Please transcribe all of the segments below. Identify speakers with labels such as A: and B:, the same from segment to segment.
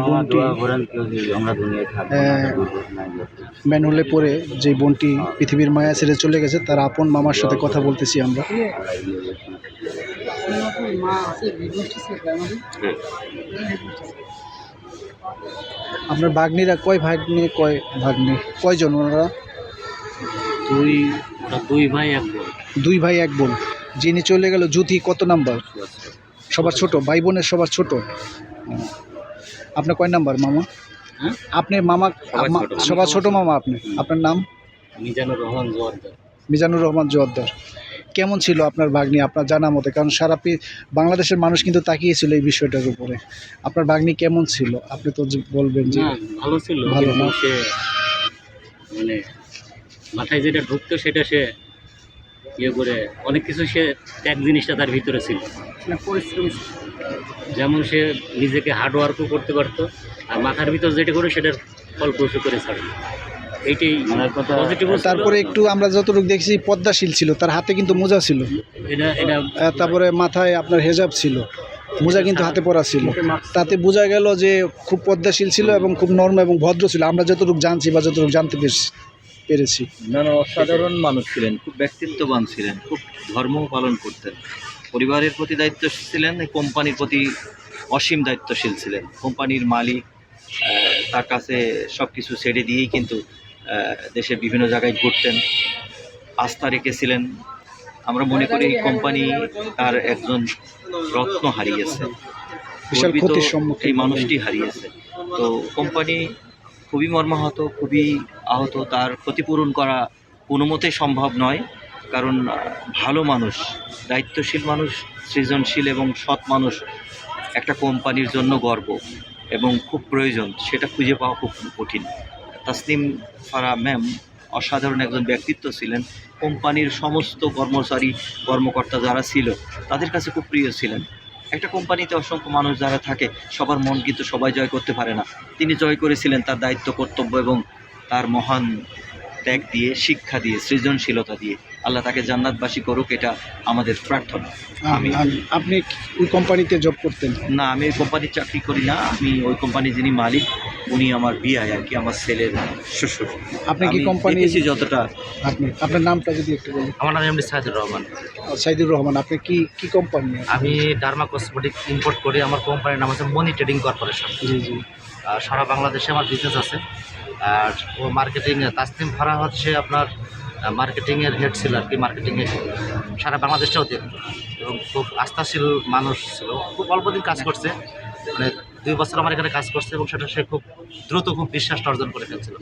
A: বোনটি হ্যাঁ।
B: দুর্ঘটনায় গেছে।
A: ম্যানহোলে পড়ে যেই বোনটি পৃথিবীর মায়া ছেড়ে চলে গেছে তার আপন মামার সাথে কথা বলতেছি আমরা।
B: গেছে।
A: আপনার ভাগ্নিরা কয় ভাগ্নি কয় ভাগ্নি কয়জন ওনারা?
B: দুই দুই ভাই এক বোন।
A: দুই ভাই এক বোন। যিনি চলে গেল জ্যোতি কত নাম্বার? সবার ছোট ভাই বোনের সবার ছোট। আপনার কয় নাম্বার মামা?
B: হ্যাঁ?
A: আপনি মামা
B: সবার ছোট।
A: মামা আপনি। আপনার নাম?
B: মিজানুর রহমান জোয়ারদার।
A: মিজানুর রহমান জোয়ারদার। কেমন ছিল আপনার ভাগ্নি? আপনার জানা মতে কারণ সারা বাংলাদেশের মানুষ কিন্তু তাকিয়েছিল এই বিষয়টার উপরে। আপনার ভাগ্নি কেমন ছিল? আপনি তো বলবেন যে
B: ভালো ছিল।
A: ভালো না?
B: সে মানে মাথায় যেটা ঢুকতো সেটা সে ইয়ে করে অনেক কিছু সে ত্যাগ জিনিসটা তার ভিতরে ছিল। যেমন সে নিজেকে হার্ড ওয়ার্কও করতে পারতো আর মাথার ভিতর যেটা করে সেটার ফল প্রচুর করে ছাড়ে। এইটাই
A: তারপরে একটু আমরা যতটুকু দেখছি পদ্মাশীল ছিল তার হাতে কিন্তু মোজা ছিল।
B: এটা এটা
A: তারপরে মাথায় আপনার হেজাব ছিল মোজা কিন্তু হাতে পরা ছিল। তাতে বোঝা গেল যে খুব পদ্মাশীল ছিল এবং খুব নর্ম এবং ভদ্র ছিল। আমরা যতটুকু জানছি বা যতটুকু জানতে পেরেছি পেরেছি।
C: না না অসাধারণ মানুষ ছিলেন খুব ব্যক্তিত্ববান ছিলেন খুব ধর্ম পালন করতেন। পরিবারের প্রতি দায়িত্বশীল ছিলেন কোম্পানির প্রতি অসীম দায়িত্বশীল ছিলেন। কোম্পানির মালিক তার কাছে সব কিছু ছেড়ে দিয়েই কিন্তু দেশের বিভিন্ন জায়গায় ঘুরতেন। আস্থা রেখেছিলেন আমরা মনে করি এই কোম্পানি তার একজন রত্ন হারিয়েছে। গর্বিত এই মানুষটি হারিয়েছে। তো কোম্পানি খুবই মর্মাহত খুবই আহত তার ক্ষতিপূরণ করা কোনো মতেই সম্ভব নয়। কারণ ভালো মানুষ, দায়িত্বশীল মানুষ, সৃজনশীল এবং সৎ মানুষ একটা কোম্পানির জন্য গর্ব এবং খুব প্রয়োজন, সেটা খুঁজে পাওয়া খুব কঠিন। তাসনিম ফারা ম্যাম অসাধারণ একজন ব্যক্তিত্ব ছিলেন। কোম্পানির সমস্ত কর্মচারী, কর্মকর্তা যারা ছিল, তাদের কাছে খুব প্রিয় ছিলেন। একটা কোম্পানিতে অসংখ্য মানুষ যারা থাকে, সবার মন কিন্তু সবাই জয় করতে পারে না। তিনি জয় করেছিলেন তার দায়িত্ব, কর্তব্য এবং তার মহান ত্যাগ দিয়ে, শিক্ষা দিয়ে, সৃজনশীলতা দিয়ে। আল্লাহ তাকে জান্নাতবাসী করুক এটা আমাদের প্রার্থনা। আমি
A: আম- আপনি ওই কোম্পানিতে জব করতেন?
C: না আমি ওই কোম্পানির চাকরি করি না। আমি ওই কোম্পানির যিনি মালিক উনি আমার বিয়ায় আর কি আমার ছেলের শ্বশুর।
A: আপনি কি কোম্পানি
C: দেখেছি যতটা
A: আপনি আপনার নামটা যদি একটু বলেন।
D: আমার নাম এমনি সাইদুর রহমান।
A: সাইদুর রহমান আপনি কি কি কোম্পানি
D: আমি ডার্মা কসমেটিক ইম্পোর্ট করি। আমার কোম্পানির নাম হচ্ছে মনি ট্রেডিং কর্পোরেশন
A: জি জি।
D: সারা বাংলাদেশে আমার বিজনেস আছে। আর ও মার্কেটিং তাসনিম ফারা হচ্ছে আপনার মার্কেটিংয়ের হেড ছিল আর কি মার্কেটিংয়ে সারা বাংলাদেশটাও এবং খুব আস্থাশীল মানুষ ছিল। খুব অল্প দিন কাজ করছে মানে দুই বছর আমার এখানে কাজ করছে এবং সেটা সে খুব দ্রুত খুব বিশ্বাসটা অর্জন করে ফেলছিল।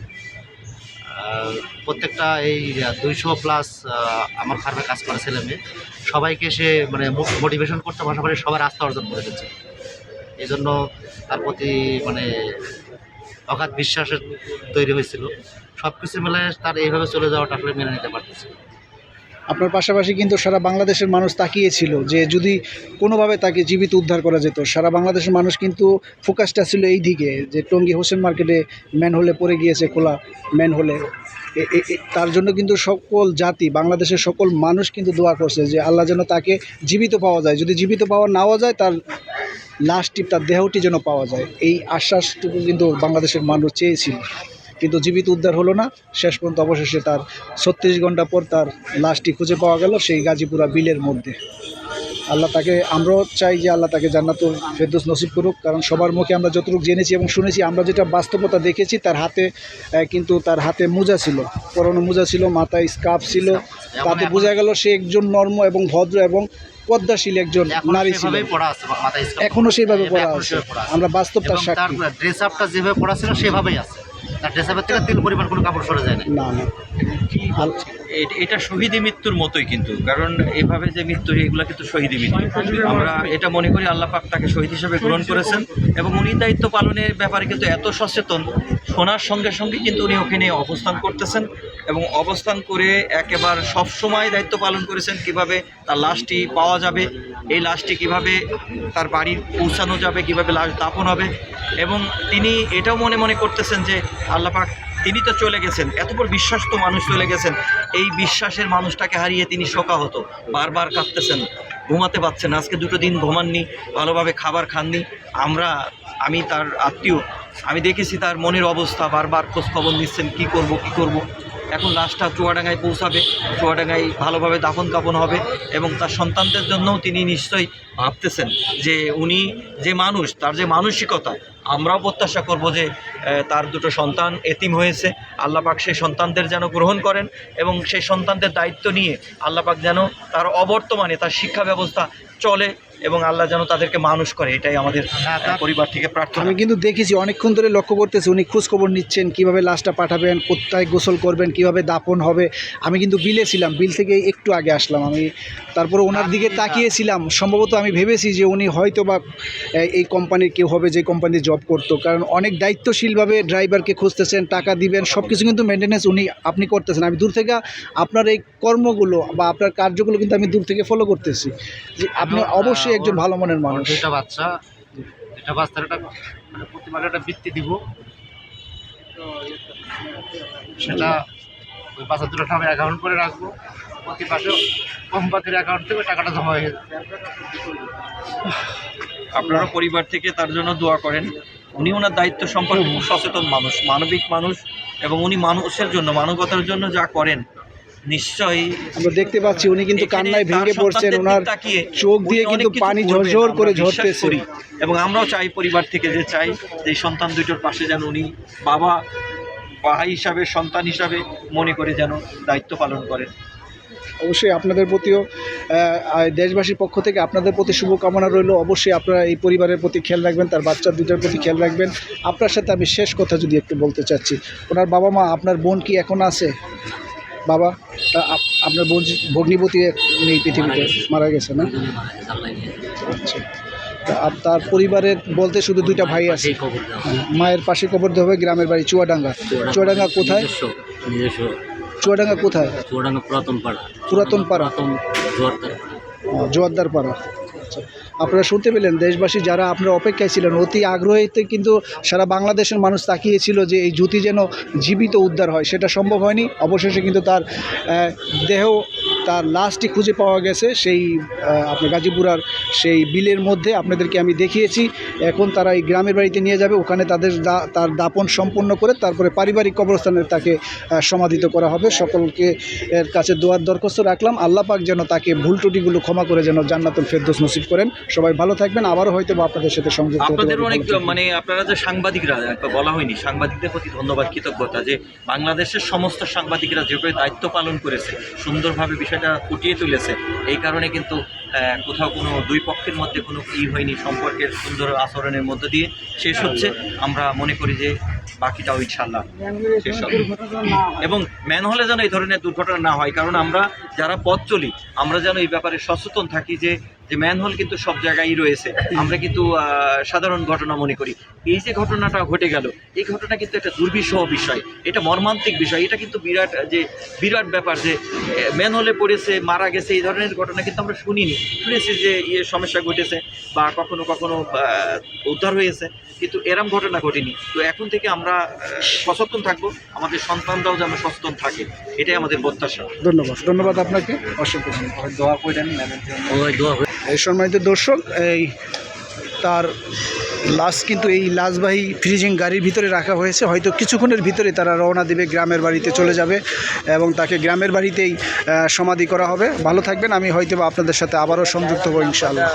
D: প্রত্যেকটা এই দুইশো প্লাস আমার ফার্মে কাজ করে ছেলে মেয়ে, সবাইকে সে মানে মোটিভেশন করতে পাশাপাশি সবার আস্থা অর্জন করে ফেলছে। এই জন্য তার প্রতি মানে অগাধ বিশ্বাসের তৈরি হয়েছিল। সব কিছু মিলে তার এইভাবে চলে যাওয়াটা আসলে মেনে নিতে পারতেছে
A: আপনার পাশাপাশি কিন্তু সারা বাংলাদেশের মানুষ তাকিয়েছিল যে যদি কোনোভাবে তাকে জীবিত উদ্ধার করা যেত, সারা বাংলাদেশের মানুষ কিন্তু ফোকাসটা ছিল এই দিকে যে টঙ্গী হোসেন মার্কেটে ম্যান হলে পড়ে গিয়েছে, খোলা ম্যান হলে। এ- এ- এ- তার জন্য কিন্তু সকল জাতি, বাংলাদেশের সকল মানুষ কিন্তু দোয়া করছে যে আল্লাহ যেন তাকে জীবিত পাওয়া যায়। যদি জীবিত পাওয়া নাও যায়, তার লাশটি তার দেহটি যেন পাওয়া যায়। এই আশ্বাসটুকু কিন্তু বাংলাদেশের মানুষ চেয়েছিল। কিন্তু জীবিত উদ্ধার হলো না। শেষ পর্যন্ত অবশেষে তার ছত্রিশ ঘণ্টা পর তার লাশটি খুঁজে পাওয়া গেল সেই গাজীপুরা বিলের মধ্যে। আল্লাহ তাকে আমরাও চাই যে আল্লাহ তাকে জান্নাতুল ফেরদৌস নসিব করুক কারণ সবার মুখে আমরা যতটুকু জেনেছি এবং শুনেছি আমরা যেটা বাস্তবতা দেখেছি তার হাতে কিন্তু তার হাতে মোজা ছিল পরনে মোজা ছিল মাথায় স্কার্ফ ছিল তাতে বোঝা গেল সে একজন নর্ম এবং ভদ্র এবং পদ্মাশীল একজন নারী ছিল
D: সেভাবেই পড়া আছে মাথায় স্কার্ফ।
A: এখনও সেইভাবে পড়া আছে। আমরা বাস্তব তার সাক্ষী
D: ড্রেস আপটা যেভাবে পড়া ছিল সেভাবেই আছে। তার ড্রেস আপের থেকে তেল পরিমাণ কোনো কাপড় সরে যায় না
A: না।
C: এটা শহীদি মৃত্যুর মতোই কিন্তু, কারণ এভাবে যে মৃত্যু, এগুলো কিন্তু শহীদি মৃত্যু। আমরা এটা মনে করি আল্লাহ পাক তাকে শহীদ হিসেবে গ্রহণ করেছেন এবং উনি দায়িত্ব পালনের ব্যাপারে কিন্তু এত সচেতন। শোনার সঙ্গে সঙ্গে কিন্তু উনি ওখানে অবস্থান করতেছেন এবং অবস্থান করে একেবারে সব সময় দায়িত্ব পালন করেছেন কীভাবে তার লাশটি পাওয়া যাবে, এই লাশটি কীভাবে তার বাড়ি পৌঁছানো যাবে, কীভাবে লাশ দাপন হবে। এবং তিনি এটাও মনে মনে করতেছেন যে আল্লাহ পাক তিনি তো চলে গেছেন, এত বড় বিশ্বাস্ত মানুষ চলে গেছেন, এই বিশ্বাসের মানুষটাকে হারিয়ে তিনি শোকাহত, বারবার কাঁদতেছেন, ঘুমাতে পারছেন আজকে দুটো দিন ঘুমাননি, ভালোভাবে খাবার খাননি। আমরা, আমি তার আত্মীয়, আমি দেখেছি তার মনের অবস্থা, বারবার খোঁজ খবর নিচ্ছেন, কী করব কী করব। এখন লাশটা চুয়াডাঙ্গায় পৌঁছাবে, চুয়াডাঙ্গায় ভালোভাবে দাফন কাপন হবে এবং তার সন্তানদের জন্যও তিনি নিশ্চয়ই ভাবতেছেন যে উনি যে মানুষ, তার যে মানসিকতা, আমরাও প্রত্যাশা করব যে তার দুটো সন্তান এতিম হয়েছে। আল্লাপাক সেই সন্তানদের যেন গ্রহণ করেন এবং সেই সন্তানদের দায়িত্ব নিয়ে আল্লাপাক যেন তার অবর্তমানে তার শিক্ষা ব্যবস্থা চলে। এবং আল্লাহ যেন তাদেরকে মানুষ করে এটাই আমাদের
D: হ্যাঁ,
C: পরিবার থেকে প্রার্থনা।
A: আমি কিন্তু দেখেছি অনেকক্ষণ ধরে লক্ষ্য করতেছি উনি খোঁজ খবর নিচ্ছেন কীভাবে লাশটা পাঠাবেন কোথায় গোসল করবেন কীভাবে দাপন হবে। আমি কিন্তু বিলে ছিলাম বিল থেকে একটু আগে আসলাম আমি। তারপরে ওনার দিকে তাকিয়েছিলাম সম্ভবত আমি ভেবেছি যে উনি হয়তো বা এই কোম্পানির কেউ হবে যে কোম্পানি জব করতো। কারণ অনেক দায়িত্বশীলভাবে ড্রাইভারকে খুঁজতেছেন টাকা দিবেন সব কিছু কিন্তু মেনটেন্যান্স উনি আপনি করতেছেন। আমি দূর থেকে আপনার এই কর্মগুলো বা আপনার কার্যগুলো কিন্তু আমি দূর থেকে ফলো করতেছি। যে আপনি
D: আহ,
A: অবশ্যই একজন ভালো মনের মানুষ।
D: দুইটা বাচ্চা দুইটা বাচ্চার একটা মানে প্রতি মাসে একটা বৃত্তি দিব। সেটা ওই বাচ্চা দুটো আমি অ্যাকাউন্ট করে রাখব। প্রতি মাসে কোম্পানির অ্যাকাউন্ট থেকে টাকাটা জমা হয়ে যাবে।
C: আপনারা পরিবার থেকে তার জন্য দোয়া করেন। উনি ওনার দায়িত্ব সম্পর্কে সচেতন মানুষ মানবিক মানুষ এবং উনি মানুষের জন্য মানবতার জন্য যা করেন নিশ্চয়ই।
A: আমরা দেখতে পাচ্ছি উনি কিন্তু কান্নায় ভেঙে পড়ছেন ওনার চোখ দিয়ে কিন্তু পানি ঝরঝর করে ঝরতেছে।
C: এবং আমরাও চাই পরিবার থেকে যে চাই যে সন্তান দুটোর পাশে যেন উনি বাবা ভাই হিসাবে সন্তান হিসাবে মনে করে যেন দায়িত্ব পালন করেন।
A: অবশ্যই আপনাদের প্রতিও দেশবাসীর পক্ষ থেকে আপনাদের প্রতি শুভকামনা রইল। অবশ্যই আপনারা এই পরিবারের প্রতি খেয়াল রাখবেন তার বাচ্চা দুটার প্রতি খেয়াল রাখবেন। আপনার সাথে আমি শেষ কথা যদি একটু বলতে চাচ্ছি ওনার বাবা মা আপনার বোন কি এখন আছে? বাবা আপনার ভগ্নিপতি নেই পৃথিবীতে মারা গেছে। না। আচ্ছা। তা তার পরিবারের বলতে শুধু দুইটা ভাই আছে।
B: হয়।
A: মায়ের পাশে কবর দেওয়া হবে গ্রামের বাড়ি চুয়াডাঙ্গা। চুয়াডাঙ্গা কোথায়? চুয়াডাঙ্গা কোথায়?
B: চুয়াডাঙ্গা পুরাতন পাড়া।
A: পুরাতন পাড়া।
B: জোয়ারদার পাড়া।
A: জোয়ারদার পাড়া। আচ্ছা। আপনারা শুনতে পেলেন, দেশবাসী যারা আপনারা অপেক্ষায় ছিলেন, অতি আগ্রহীতে কিন্তু সারা বাংলাদেশের মানুষ তাকিয়েছিল যে এই জ্যোতি যেন জীবিত উদ্ধার হয়। সেটা সম্ভব হয়নি। অবশেষে কিন্তু তার দেহ তার লাশটি খুঁজে পাওয়া গেছে সেই আপনার গাজীপুরার সেই বিলের মধ্যে আপনাদেরকে আমি দেখিয়েছি। এখন তারা এই গ্রামের বাড়িতে নিয়ে যাবে ওখানে তাদের দা- তার দাপন সম্পন্ন করে তারপরে পারিবারিক কবরস্থানে তাকে সমাধিত করা হবে। সকলকে এর কাছে দোয়ার দরখাস্ত রাখলাম। আল্লাহ পাক যেন তাকে ভুল ত্রুটিগুলো ক্ষমা করে যেন জান্নাতুল ফেরদোস নসিব করেন। সবাই ভালো থাকবেন। আবারও হয়তো বা আপনাদের সাথে সংযুক্ত
C: আপনাদের অনেক মানে আপনারা যে সাংবাদিকরা বলা হয়নি সাংবাদিকদের প্রতি ধন্যবাদ কৃতজ্ঞতা যে বাংলাদেশের সমস্ত সাংবাদিকরা যেভাবে দায়িত্ব পালন করেছে সুন্দরভাবে বিষয়টা ফুটিয়ে তুলেছে। এই কারণে কিন্তু কোথাও কোনো দুই পক্ষের মধ্যে কোনো ই হয়নি। সম্পর্কের সুন্দর আচরণের মধ্য দিয়ে শেষ হচ্ছে। আমরা মনে করি যে বাকিটাও ইনশাল্লাহ শেষ হবে। এবং ম্যান হলে যেন এই ধরনের দুর্ঘটনা না হয় কারণ আমরা যারা পথ চলি আমরা যেন এই ব্যাপারে সচেতন থাকি যে যে ম্যানহোল কিন্তু সব জায়গায় রয়েছে। আমরা কিন্তু সাধারণ ঘটনা মনে করি। এই যে ঘটনাটা ঘটে গেল এই ঘটনা কিন্তু একটা দুর্বিষহ বিষয়। এটা মর্মান্তিক বিষয়। এটা কিন্তু বিরাট যে বিরাট ব্যাপার যে ম্যানহোলে পড়েছে মারা গেছে এই ধরনের ঘটনা কিন্তু আমরা শুনিনি। শুনেছি যে ইয়ে সমস্যা ঘটেছে বা কখনো কখনো উদ্ধার হয়েছে কিন্তু এরম ঘটনা ঘটেনি। তো এখন থেকে আমরা সচেতন থাকব আমাদের সন্তানরাও যেন সচেতন থাকে এটাই আমাদের প্রত্যাশা।
A: ধন্যবাদ ধন্যবাদ আপনাকে। অসংখ্য ধন্যবাদ।
C: দোয়া করেন ম্যামের জন্য।
B: ওই দোয়া হয়ে
A: এই সম্মানিত দর্শক এই তার লাশ কিন্তু এই লাশবাহী ফ্রিজিং গাড়ির ভিতরে রাখা হয়েছে। হয়তো কিছুক্ষণের ভিতরে তারা রওনা দেবে গ্রামের বাড়িতে চলে যাবে এবং তাকে গ্রামের বাড়িতেই সমাধি করা হবে। ভালো থাকবেন আমি হয়তো বা আপনাদের সাথে আবারও সংযুক্ত হব ইনশাআল্লাহ।